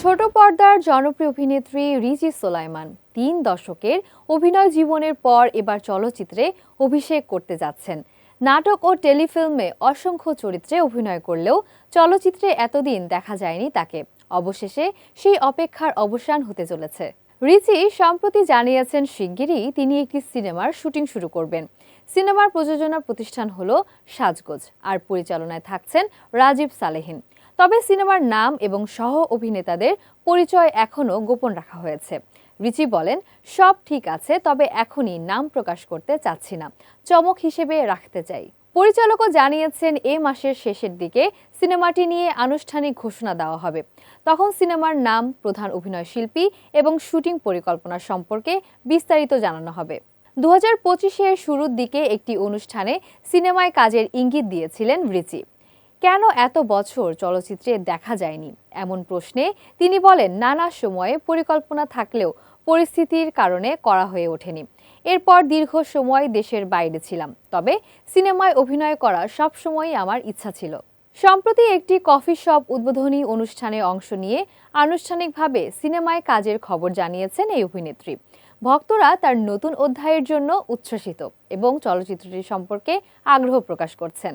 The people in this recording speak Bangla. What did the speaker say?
ছোট পর্দার জনপ্রিয় অভিনেত্রী রিজি সোলাইমান তিন দশকের অভিনয় জীবনের পর এবার চলচ্চিত্রে অভিষেক করতে যাচ্ছেন। নাটক ও টেলিফিল্মে অসংখ্য চরিত্রে অভিনয় করলেও চলচ্চিত্রে এতদিন দেখা যায়নি তাকে। অবশেষে সেই অপেক্ষার অবসান হতে চলেছে। রিচি সম্প্রতি জানিয়েছেন, শিগগিরই তিনি একটি সিনেমার শুটিং শুরু করবেন। সিনেমার প্রযোজনা প্রতিষ্ঠান হল সাজগোজ। আর পরিচালনায় থাকছেন রাজীব সালেহিন। তবে সিনেমার নাম এবং সহ অভিনেতাদের পরিচয় এখনও গোপন রাখা হয়েছে। রিচি বলেন, সব ঠিক আছে, তবে এখনই নাম প্রকাশ করতে চাচ্ছি না। চমক হিসেবে রাখতে চাই। পরিচালকও জানিয়েছেন, এ মাসের শেষের দিকে সিনেমাটি নিয়ে আনুষ্ঠানিক ঘোষণা দেওয়া হবে। তখন সিনেমার নাম, প্রধান অভিনয় শিল্পী এবং শুটিং পরিকল্পনা সম্পর্কে বিস্তারিত জানানো হবে। দু হাজার শুরুর দিকে একটি অনুষ্ঠানে সিনেমায় কাজের ইঙ্গিত দিয়েছিলেন রিচি। কেন এত বছর চলচ্চিত্রে দেখা যায়নি? এমন প্রশ্নে তিনি বলেন, নানা সময়ে পরিকল্পনা থাকলেও পরিস্থিতির কারণে করা হয়ে ওঠেনি। এরপর দীর্ঘ সময় দেশের বাইরে ছিলাম। তবে সিনেমায় অভিনয় করা সবসময়ই আমার ইচ্ছা ছিল। সম্প্রতি একটি কফি শপ উদ্বোধনী অনুষ্ঠানে অংশ নিয়ে আনুষ্ঠানিকভাবে সিনেমায় কাজের খবর জানিয়েছেন এই অভিনেত্রী। ভক্তরা তার নতুন অধ্যায়ের জন্য উচ্ছ্বসিত এবং চলচ্চিত্রটি সম্পর্কে আগ্রহ প্রকাশ করছেন।